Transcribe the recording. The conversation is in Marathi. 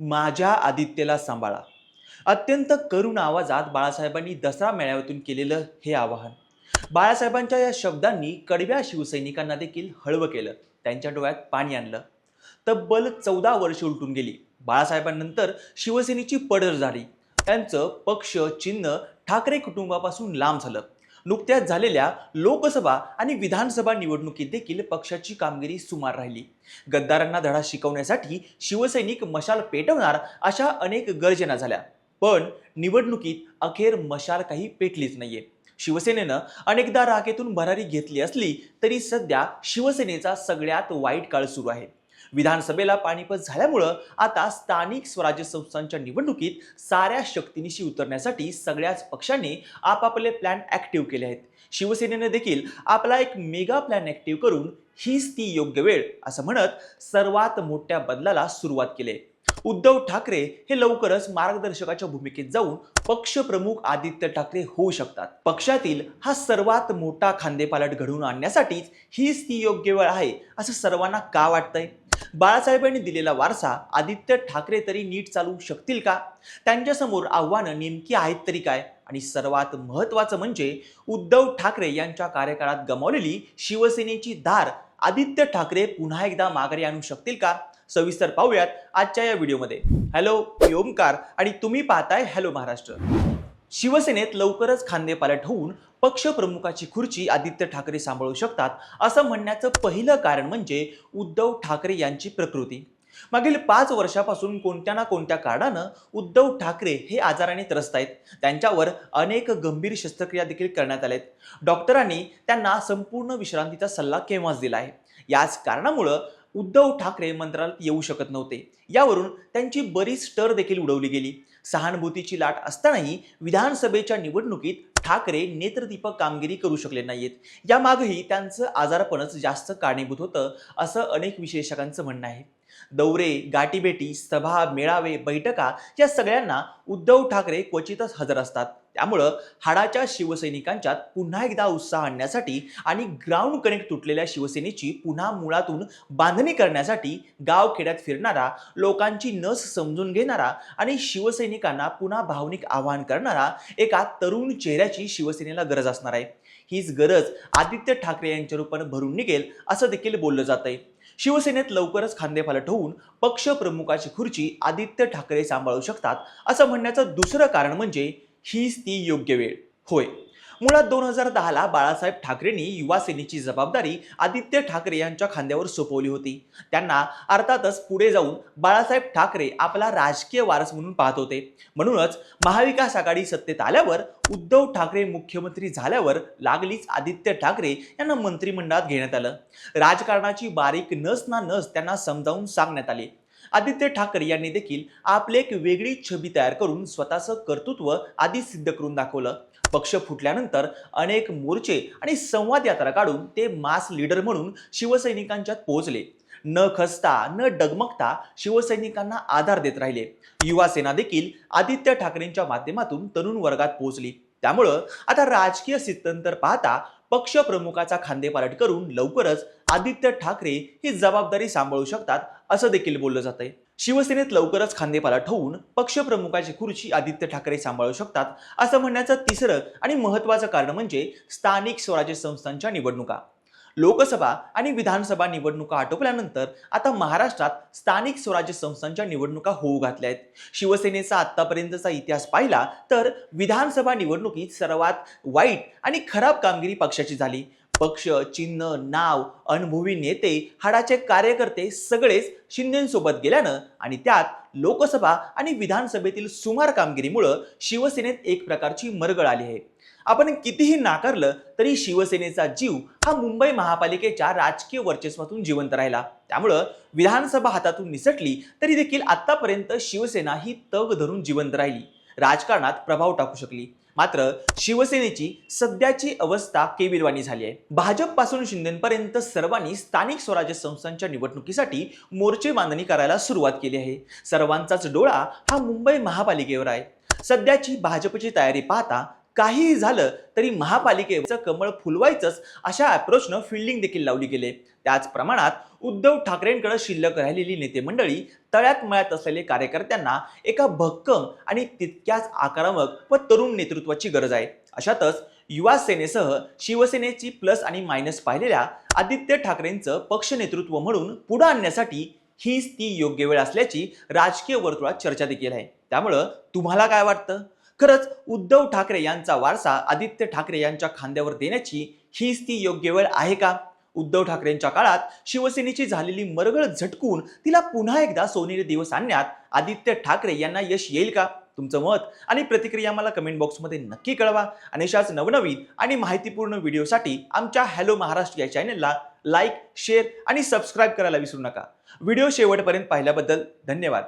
माझ्या आदित्यला सांभाळा. अत्यंत करुण आवाजात बाळासाहेबांनी दसरा मेळाव्यातून केलेलं हे आवाहन. बाळासाहेबांच्या या शब्दांनी कडव्या शिवसैनिकांना देखील हळवं केलं. त्यांच्या डोळ्यात पाणी आणलं. तब्बल चौदा वर्ष उलटून गेली. बाळासाहेबांनंतर शिवसेनेची पडझड झाली. त्यांचं पक्ष चिन्ह ठाकरे कुटुंबापासून लांब झालं. नुकत्याच झालेल्या लोकसभा आणि विधानसभा निवडणुकीत देखील पक्षाची कामगिरी सुमार राहिली. गद्दारांना धडा शिकवण्यासाठी शिवसैनिक मशाल पेटवणार अशा अनेक गर्जना झाल्या. पण निवडणुकीत अखेर मशाल काही पेटलीच नाहीये. शिवसेनेनं अनेकदा राखेतून भरारी घेतली असली तरी सध्या शिवसेनेचा सगळ्यात वाईट काळ सुरू आहे. विधानसभेला पाणीपत झाल्यामुळं आता स्थानिक स्वराज्य संस्थांच्या निवडणुकीत साऱ्या शक्तीनिशी उतरण्यासाठी सगळ्याच पक्षांनी आपापले प्लॅन ऍक्टिव्ह केले आहेत. शिवसेनेने देखील आपला एक मेगा प्लॅन ऍक्टिव्ह करून हीच ती योग्य वेळ असं म्हणत सर्वात मोठ्या बदलाला सुरुवात केली आहे. उद्धव ठाकरे हे लवकरच मार्गदर्शकाच्या भूमिकेत जाऊन पक्षप्रमुख आदित्य ठाकरे होऊ शकतात. पक्षातील हा सर्वात मोठा खांदेपालट घडवून आणण्यासाठीच हीच ती योग्य वेळ आहे असं सर्वांना का वाटतंय? बाळासाहेबांनी दिलेला वारसा आदित्य ठाकरे तरी नीट चालवू शकतील का? त्यांच्यासमोर आव्हानं नेमकी आहेत तरी काय? आणि सर्वात महत्त्वाचं म्हणजे उद्धव ठाकरे यांच्या कार्यकाळात गमावलेली शिवसेनेची धार आदित्य ठाकरे पुन्हा एकदा माघारी आणू शकतील का? सविस्तर पाहूयात आजच्या या व्हिडिओमध्ये. हॅलो मी ओमकार आणि तुम्ही पाहताय हॅलो महाराष्ट्र. शिवसेनेत लवकरच खांदेपालट होऊन पक्षप्रमुखाची खुर्ची आदित्य ठाकरे सांभाळू शकतात असं म्हणण्याचं पहिलं कारण म्हणजे उद्धव ठाकरे यांची प्रकृती. मागील पाच वर्षापासून कोणत्या ना कोणत्या कारणानं उद्धव ठाकरे हे आजाराने त्रस्त आहेत त्यांच्यावर अनेक गंभीर शस्त्रक्रिया देखील करण्यात आल्या आहेत डॉक्टरांनी त्यांना संपूर्ण विश्रांतीचा सल्ला केव्हाच दिला आहे? याच कारणामुळं उद्धव ठाकरे मंत्रालयात येऊ शकत नव्हते. यावरून त्यांची बरीच टर देखील उडवली गेली. सहानुभूतीची लाट असतानाही विधानसभेच्या निवडणुकीत ठाकरे नेत्रदीपक कामगिरी करू शकले नाहीत. यामागही त्यांचं आजारपणच जास्त कारणीभूत होतं असं अनेक विश्लेषकांचं म्हणणं आहे. दौरे गाठीभेटी सभा मेळावे बैठका या सगळ्यांना उद्धव ठाकरे क्वचितच हजर असतात. त्यामुळं हाडाच्या शिवसैनिकांच्यात पुन्हा एकदा उत्साह आणण्यासाठी आणि ग्राउंड कनेक्ट तुटलेल्या शिवसेनेची पुन्हा मुळातून बांधणी करण्यासाठी गावखेड्यात फिरणारा लोकांची नस समजून घेणारा आणि शिवसैनिकांना पुन्हा भावनिक आवाहन करणारा एका तरुण चेहऱ्याची शिवसेनेला गरज असणार आहे. हीच गरज आदित्य ठाकरे यांच्या रूपानं भरून निघेल असं देखील बोललं जात आहे शिवसेनेत लवकरच खांदेपालट होऊन पक्षप्रमुखाची खुर्ची आदित्य ठाकरे सांभाळू शकतात असं म्हणण्याचं दुसरं कारण म्हणजे हीच ती योग्य वेळ. होय. मुळात दोन हजार दहाला बाळासाहेब ठाकरेंनी युवासेनेची जबाबदारी आदित्य ठाकरे यांच्या खांद्यावर सोपवली होती. त्यांना अर्थातच पुढे जाऊन बाळासाहेब ठाकरे आपला राजकीय वारस म्हणून पाहत होते. म्हणूनच महाविकास आघाडी सत्तेत आल्यावर उद्धव ठाकरे मुख्यमंत्री झाल्यावर लागलीच आदित्य ठाकरे यांना मंत्रिमंडळात घेण्यात आलं. राजकारणाची बारीक नस ना नस त्यांना समजावून सांगण्यात आले. आदित्य ठाकरे यांनी देखील आपले एक वेगळी छबी तयार करून स्वतःचं कर्तृत्व आधी सिद्ध करून दाखवलं. पक्ष फुटल्यानंतर अनेक मोर्चे आणि संवाद यात्रा काढून ते मास लीडर म्हणून शिवसैनिकांच्यात पोहोचले. न खसता न डगमगता शिवसैनिकांना आधार देत राहिले. युवा सेना देखील आदित्य ठाकरेंच्या माध्यमातून तरुण वर्गात पोहोचली. त्यामुळं आता राजकीय सिद्धांतर पाहता पक्षप्रमुखाचा खांदेपालट करून लवकरच आदित्य ठाकरे ही जबाबदारी सांभाळू शकतात असं देखील बोललं जात आहे शिवसेनेत लवकरच खांदेपालट होऊन पक्षप्रमुखाची खुर्ची आदित्य ठाकरे सांभाळू शकतात असं म्हणण्याचं तिसरं आणि महत्त्वाचं कारण म्हणजे स्थानिक स्वराज्य संस्थांच्या निवडणुका. लोकसभा आणि विधानसभा निवडणुका आटोपल्यानंतर आता महाराष्ट्रात स्थानिक स्वराज्य संस्थांच्या निवडणुका होऊ घातल्या आहेत शिवसेनेचा आत्तापर्यंतचा इतिहास पाहिला तर विधानसभा निवडणुकीत सर्वात वाईट आणि खराब कामगिरी पक्षाची झाली. पक्ष चिन्ह नाव अनुभवी नेते हाडाचे कार्यकर्ते सगळेच शिंदेसोबत गेल्यानं आणि त्यात लोकसभा आणि विधानसभेतील सुमार कामगिरीमुळं शिवसेनेत एक प्रकारची मरगळ आली आहे. आपण कितीही नाकारलं तरी शिवसेनेचा जीव हा मुंबई महापालिकेच्या राजकीय वर्चस्वातून जिवंत राहिला. त्यामुळं विधानसभा हातातून निसटली तरी देखील आतापर्यंत शिवसेना ही तग धरून जिवंत राहिली. राजकारणात प्रभाव टाकू शकली. मात्र शिवसेनेची सध्याची अवस्था केविलवाणी झाली आहे. भाजपपासून शिंदेपर्यंत सर्वांनी स्थानिक स्वराज्य संस्थांच्या निवडणुकीसाठी मोर्चे बांधणी करायला सुरुवात केली आहे. सर्वांचाच डोळा हा मुंबई महापालिकेवर आहे. सध्याची भाजपची तयारी पाहता काहीही झालं तरी महापालिकेचं कमळ फुलवायचंच अशा अप्रोचनं फिल्डिंग देखील लावली गेले. त्याच प्रमाणात उद्धव ठाकरेंकडे शिल्लक राहिलेली नेते मंडळी तळ्यात मळ्यात असलेले कार्यकर्त्यांना एका भक्कम आणि तितक्याच आक्रमक व तरुण नेतृत्वाची गरज आहे. अशातच युवा सेनेसह शिवसेनेची प्लस आणि मायनस पाहिलेल्या आदित्य ठाकरेंचं पक्ष नेतृत्व म्हणून पुढे आणण्यासाठी हीच ती योग्य वेळ असल्याची राजकीय वर्तुळात चर्चा देखील आहे. त्यामुळं तुम्हाला काय वाटतं? खरंच उद्धव ठाकरे यांचा वारसा आदित्य ठाकरे यांच्या खांद्यावर देण्याची हीच ती योग्य वेळ आहे का? उद्धव ठाकरेंच्या काळात शिवसेनेची झालेली मरगळ झटकून तिला पुन्हा एकदा सोनेरी दिवस आणण्यात आदित्य ठाकरे यांना यश येईल का? तुमचं मत आणि प्रतिक्रिया मला कमेंट बॉक्समध्ये नक्की कळवा. आणि अशाच नवनवीन आणि माहितीपूर्ण व्हिडिओसाठी आमच्या हॅलो महाराष्ट्र या चॅनलला लाईक शेअर आणि सबस्क्राईब करायला विसरू नका. व्हिडिओ शेवटपर्यंत पाहिल्याबद्दल धन्यवाद.